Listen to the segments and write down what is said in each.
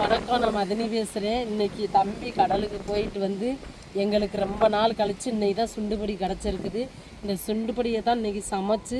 வணக்கம். நான் மதினி பேசுகிறேன் இன்னைக்கு தம்பி கடலுக்கு போயிட்டு வந்து எங்களுக்கு ரொம்ப நாள் கழிச்சு இன்னைக்கு தான் சுண்டுபடி கிடச்சிருக்குது. இந்த சுண்டுபடியை தான் இன்னைக்கு சமைச்சு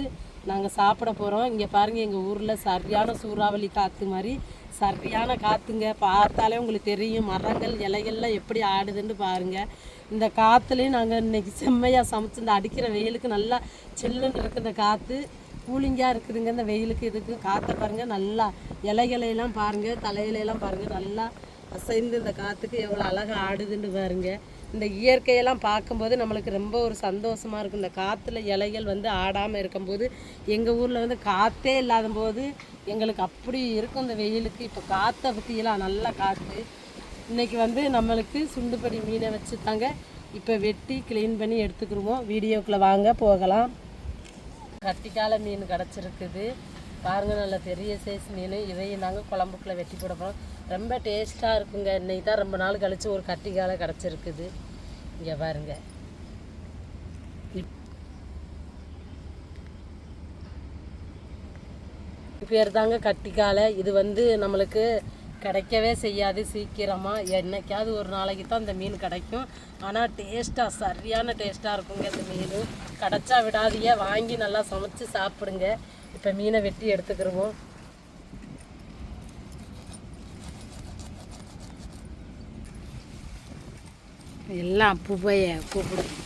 நாங்கள் சாப்பிட போகிறோம் இங்கே பாருங்கள் எங்கள் ஊரில் சரியான சூறாவளி காற்று மாதிரி. சரியான காற்றுங்க பார்த்தாலே உங்களுக்கு தெரியும் மரங்கள் இலைகள்லாம் எப்படி ஆடுதுன்னு பாருங்கள் இந்த காற்றுலேயும் நாங்கள் இன்னைக்கு செம்மையாக சமைச்சு இந்த அடிக்கிற வெயிலுக்கு நல்லா சில்லுன்னு இருக்குது இந்த காற்று கூலிங்காக இருக்குதுங்க இந்த வெயிலுக்கு இதுக்கு. காற்றை பாருங்கள் நல்லா இலைகளையெல்லாம் பாருங்கள் தலையிலையெல்லாம் பாருங்கள் நல்லா அசைந்து இந்த காற்றுக்கு எவ்வளோ அழகாக ஆடுதுன்னு பாருங்க. இந்த இயற்கையெல்லாம் பார்க்கும்போது நம்மளுக்கு ரொம்ப ஒரு சந்தோஷமாக இருக்கும். இந்த காற்றுல இலைகள் வந்து ஆடாமல் இருக்கும்போது எங்கள் ஊரில் வந்து காற்றே இல்லாத போது எங்களுக்கு அப்படி இருக்கும் இந்த வெயிலுக்கு. இப்போ காற்றை பற்றியெல்லாம் நல்லா காற்று இன்றைக்கி வந்து நம்மளுக்கு சுண்டுபடி மீனை வச்சு தாங்க இப்போ வெட்டி க்ளீன் பண்ணி எடுத்துக்கிடுவோம் வீடியோக்குள்ளே வாங்க போகலாம். கட்டிக்கால மீன் கிடச்சிருக்குது. பாருங்க நல்ல பெரிய சைஸ் மீன். இதையும் நாங்கள் குழம்புக்குள்ள வெட்டி போட போகிறோம் ரொம்ப டேஸ்ட்டாக இருக்குங்க. இன்னைக்கு தான் ரொம்ப நாள் கழித்து ஒரு கத்திக்கால கிடச்சிருக்குது. இங்கே பாருங்க. பேர் தாங்க கட்டிக்காலை இது வந்து நம்மளுக்கு கிடைக்கவே செய்யாது சீக்கிரமாக என்னைக்காவது ஒரு நாளைக்கு தான் இந்த மீன் கிடைக்கும். ஆனால் டேஸ்ட்டாக சரியான டேஸ்ட்டாக இருக்குங்க இந்த மீன். கிடைச்சா விடாதியே வாங்கி நல்லா சமைச்சு சாப்பிடுங்க. இப்போ மீனை வெட்டி எடுத்துக்கிடுவோம் எல்லாம் பூவைய கூப்பிடுவோம்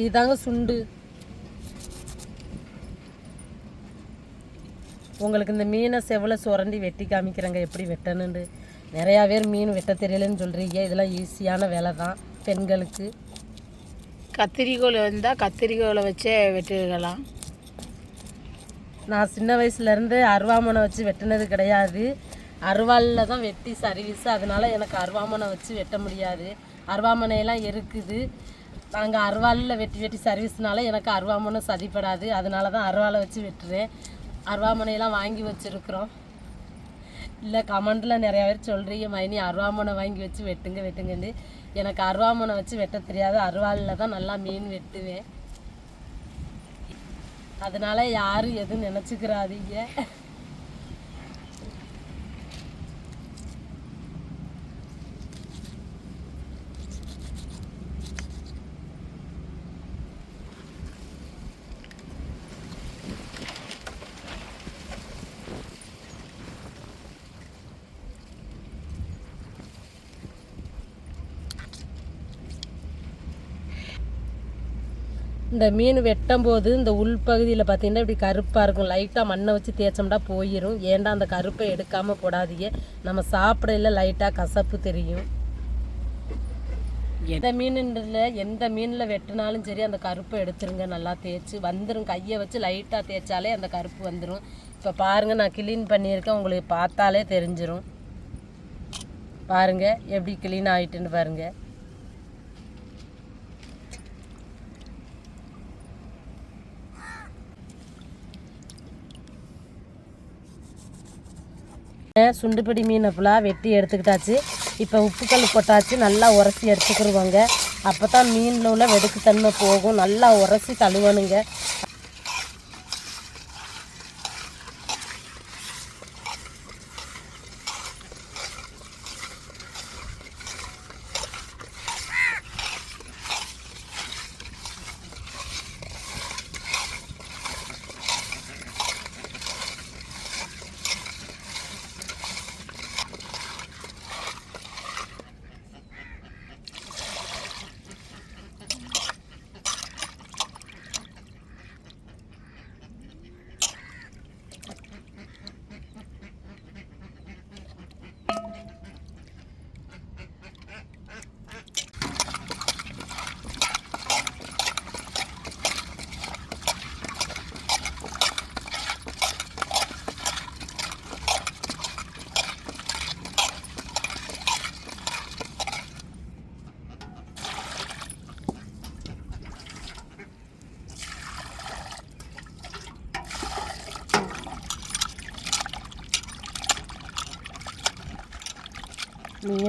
இதுதாங்க சுண்டு. உங்களுக்கு இந்த மீனை செவலை சுரண்டி வெட்டி காமிக்கிறேங்க எப்படி வெட்டணுன்னு நிறையா பேர் மீன் வெட்ட தெரியலன்னு சொல்கிறீங்க இதெல்லாம் ஈஸியான வேலை தான் பெண்களுக்கு. கத்திரிக்கோல் வந்தால் கத்திரிக்கோலை வச்சே வெட்டிருக்கலாம். நான் சின்ன வயசுலேருந்து அருவாமனை வச்சு வெட்டினது கிடையாது. அருவாளில் தான் வெட்டி சர்வீஸ் அதனால எனக்கு அருவாமனை வச்சு வெட்ட முடியாது. அருவாமனையெல்லாம் இருக்குது நாங்கள் அருவாளில் வெட்டி வெட்டி சர்வீஸ்னால எனக்கு அருவாமனை சதிப்படாது. அதனால தான் அருவாளை வச்சு வெட்டுறேன். அருவாமனையெல்லாம் வாங்கி வச்சுருக்குறோம். இல்லை கமெண்டில் நிறையா பேர் சொல்கிறீங்க மைனி அருவாமனை வாங்கி வச்சு வெட்டுங்க வெட்டுங்கன்னு. எனக்கு அருவாமனை வச்சு வெட்ட தெரியாது அருவாளில் தான் நல்லா மீன் வெட்டுவேன். அதனால் யாரும் எதுவும் நினச்சிக்கிறாதீங்க. இந்த மீன் வெட்டும் போது இந்த உள்பகுதியில் பார்த்தீங்கன்னா இப்படி கருப்பாக இருக்கும். லைட்டாக மண்ணை வச்சு தேய்ச்சோம்னா போயிடும் ஏன்டா அந்த கருப்பை எடுக்காமல் போடாதீங்க. நம்ம சாப்பிடையில லைட்டாக கசப்பு தெரியும். எந்த மீனுன்றதுல எந்த மீனில் வெட்டினாலும் சரி அந்த கருப்பை எடுத்துருங்க. நல்லா தேய்ச்சி வந்துடும் கையை வச்சு லைட்டாக தேய்ச்சாலே அந்த கருப்பு வந்துடும் இப்போ பாருங்கள் நான் க்ளீன் பண்ணியிருக்கேன். உங்களுக்கு பார்த்தாலே தெரிஞ்சிரும். பாருங்கள் எப்படி க்ளீன் ஆகிட்டுன்னு பாருங்கள் சுண்டுபிடி மீனை ஃபுல்லாக வெட்டி எடுத்துக்கிட்டாச்சு. இப்போ உப்புக்கல் போட்டாச்சு நல்லா உரசி எடுத்துக்கிடுவாங்க அப்போ தான் மீனில் உள்ள வெடுக்குத்தன்மை போகும். நல்லா உரசி தழுவணுங்க.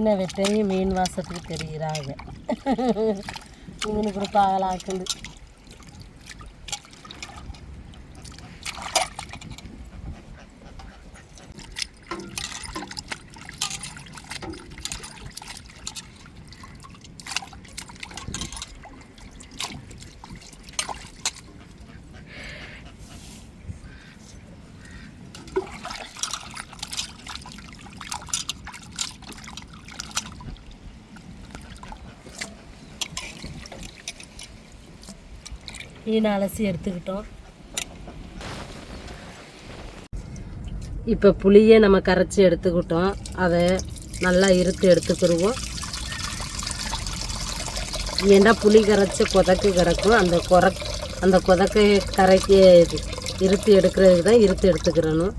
மீனை வெட்டையும் மீன் வாசத்துக்கு தெரிகிறாங்க மீன் கொடுப்பாங்களாக்குண்டு மீன் அலசி எடுத்துக்கிட்டோம். இப்போ புளியை நம்ம கரைச்சி எடுத்துக்கிட்டோம். அதை நல்லா இருத்து எடுத்துக்கிடுவோம் ஏன்னா புளி கரைச்சி கொதக்கு கிடக்கும்? அந்த கொர அந்த கொதக்கை கரைக்கி இருத்து எடுக்கிறதுக்கு தான் இருத்து எடுத்துக்கிறணும்.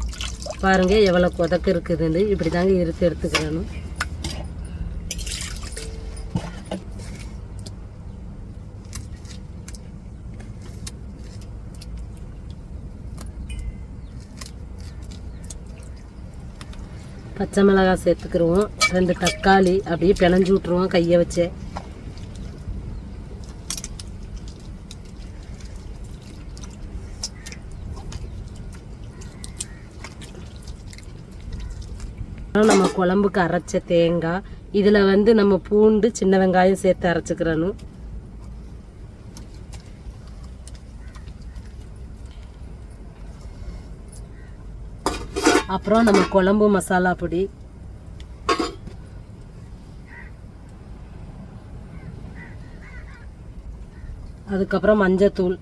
பாருங்கள் எவ்வளோ கொதக்கு இருக்குதுன்னு. இப்படி தாங்க இருத்து எடுத்துக்கிறணும். பச்சை மிளகாய் சேர்த்துக்கிருவோம். ரெண்டு தக்காளி அப்படியே பிணைஞ்சு விட்ருவோம் கையை வச்சு. நம்ம குழம்புக்கு அரைச்ச தேங்காய். இதில் வந்து நம்ம பூண்டு சின்ன வெங்காயம் சேர்த்து அரைச்சிக்கிறணும். அப்புறம் நம்ம குழம்பு மசாலா பொடி. அதுக்கப்புறம் மஞ்சத்தூள்.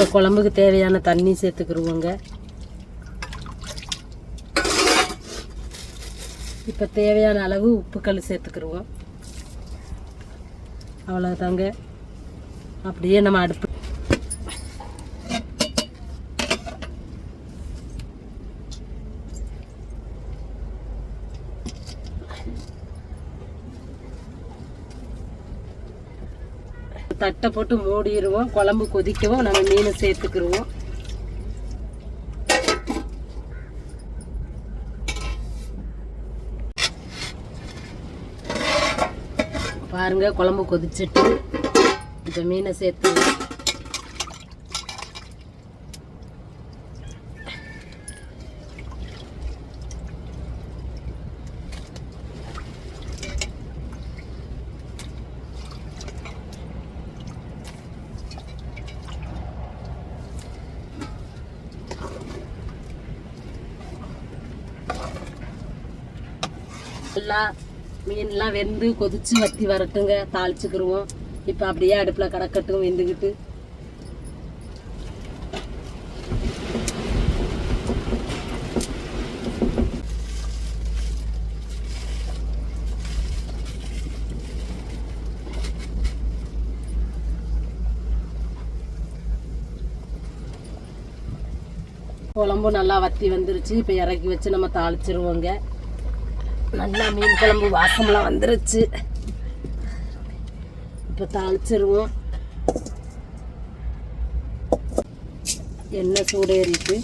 இப்போ குழம்புக்கு தேவையான தண்ணி சேர்த்துக்கிருவோங்க. இப்போ தேவையான அளவு உப்புக்கல் சேர்த்துக்கிருவோம். அவ்வளோதாங்க அப்படியே நம்ம அடுப்பு தட்டை போட்டு மூடிடுவோம் குழம்பு கொதிக்கவும் நம்ம மீனை சேர்த்துக்கிடுவோம் பாருங்க குழம்பு கொதிச்சிட்டு இப்போ மீனை சேர்த்து எல்லாம் மீன்லாம் வெந்து கொதிச்சு வத்தி வரட்டுங்க. தாளிச்சுக்கிருவோம். இப்போ அப்படியே அடுப்பில் கடக்கட்டும் வெந்துக்கிட்டு குழம்பும் நல்லா வத்தி வந்துருச்சு. இப்போ இறக்கி வச்சு நம்ம தாளிச்சிருவோங்க. நல்லா மீன் குழம்பு வாசம்லாம் வந்துருச்சு. இப்போ தாளிச்சிருவோம். எண்ணெய் சூடேறிட்டு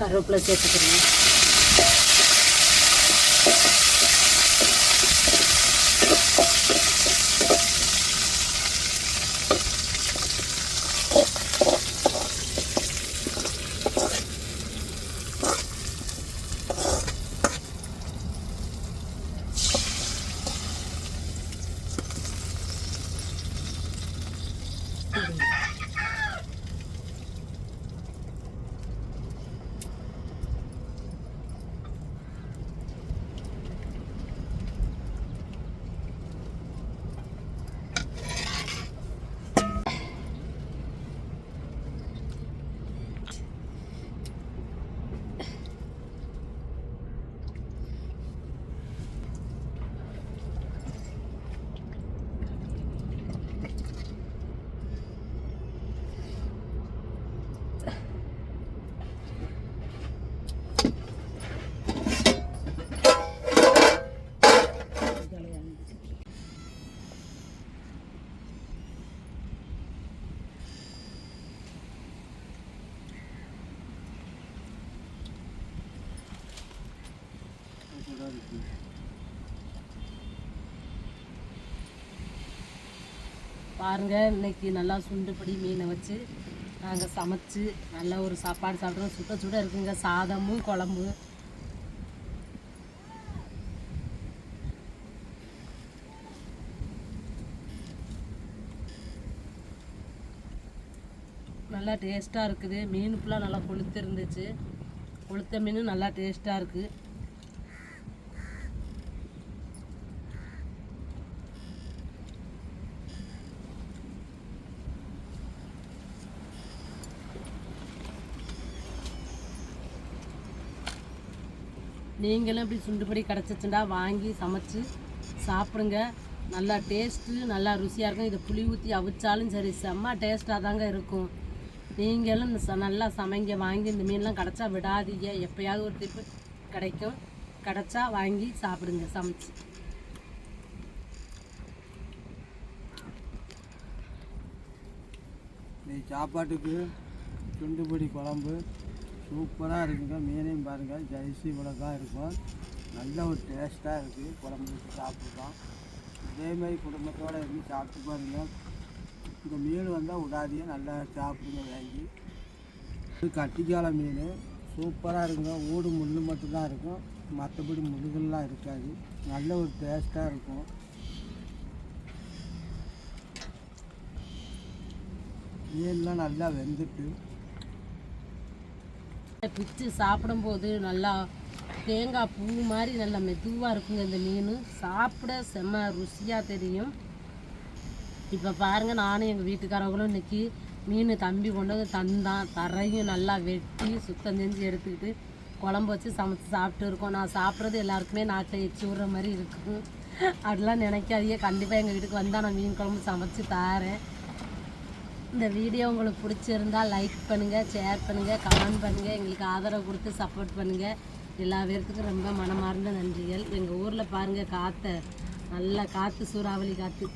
கருவேப்பிலை சேர்த்துக்கிறேன். பாருங்கள் இன்னைக்கு நல்லா சுண்டுபடி மீனை வச்சு நாங்கள் சமைச்சு நல்ல ஒரு சாப்பாடு சாப்பிட்றோம். சுட சுட இருக்குங்க. சாதமும் குழம்பு. நல்லா டேஸ்ட்டாக இருக்குது. மீன் ஃபுல்லாக நல்லா கொளுத்து இருந்துச்சு கொளுத்த மீன் நல்லா டேஸ்ட்டாக இருக்குது நீங்களும் இப்படி சுண்டுபடி கிடச்சிச்சுண்டா வாங்கி சமைச்சு சாப்பிடுங்க. நல்லா டேஸ்ட்டு நல்லா ருசியாக இருக்கும். இதை புளி ஊற்றி அவிச்சாலும் சரி செம்ம டேஸ்ட்டாக தாங்க இருக்கும். நீங்களும் இந்த ச- நல்லா சமைங்க வாங்கி இந்த மீன்லாம் கிடச்சா விடாதீங்க. எப்போயாவது ஒரு டிப்பு கிடைக்கும். கிடச்சா வாங்கி சாப்பிடுங்க சமைச்சு. சாப்பாட்டுக்கு சுண்டுபடி குழம்பு. சூப்பராக இருக்குங்க. மீனையும் பாருங்கள் ஜெய்சி இவ்வளோ தான் இருக்கும். நல்ல ஒரு டேஸ்ட்டாக இருக்குது குழம்பு வச்சு சாப்பிட்றோம் இதேமாரி குடும்பத்தோடு இருந்து சாப்பிட்டு பாருங்கள் இந்த மீன் வந்தால் விடாதீங்க நல்லா சாப்பிடுங்க வாங்கி. இது கட்டிக்கால மீன். சூப்பராக இருக்குங்க. ஊடு முள் மட்டும்தான் இருக்கும். மற்றபடி முள்ளுகள்லாம் இருக்காது. நல்ல ஒரு டேஸ்ட்டாக இருக்கும். மீன்லாம் நல்லா வெந்துட்டு பிச்சு சாப்பிடும்போது நல்லா தேங்காய் பூ மாதிரி நல்லா மெதுவாக இருக்குங்க இந்த மீன். சாப்பிட செம்ம ருசியாக தெரியும். இப்போ பாருங்கள் நானும் எங்கள் வீட்டுக்காரவங்களும் இன்னைக்கு மீன் தம்பி கொண்டு வந்து தந்தான் தரையும் நல்லா வெட்டி சுத்தம் செஞ்சு எடுத்துக்கிட்டு குழம்பு வச்சு சமைச்சு சாப்பிட்டு இருக்கோம். நான் சாப்பிட்றது எல்லாருக்குமே நாட்டை எச்சு விட்ற மாதிரி இருக்கும் அப்படிலாம் நினைக்காதியே கண்டிப்பாக எங்கள் வீட்டுக்கு வந்தால் நான் மீன் குழம்பு சமைச்சு தாரேன். இந்த வீடியோ உங்களுக்கு பிடிச்சிருந்தா லைக் பண்ணுங்கள் ஷேர் பண்ணுங்கள் கமெண்ட் பண்ணுங்கள் எங்களுக்கு ஆதரவு கொடுத்து சப்போர்ட் பண்ணுங்கள் எல்லா பேர்த்துக்கும் ரொம்ப மனமார்ந்த நன்றிகள். எங்கள் ஊரில் பாருங்கள் காற்றை நல்ல காற்று சூறாவளி காற்று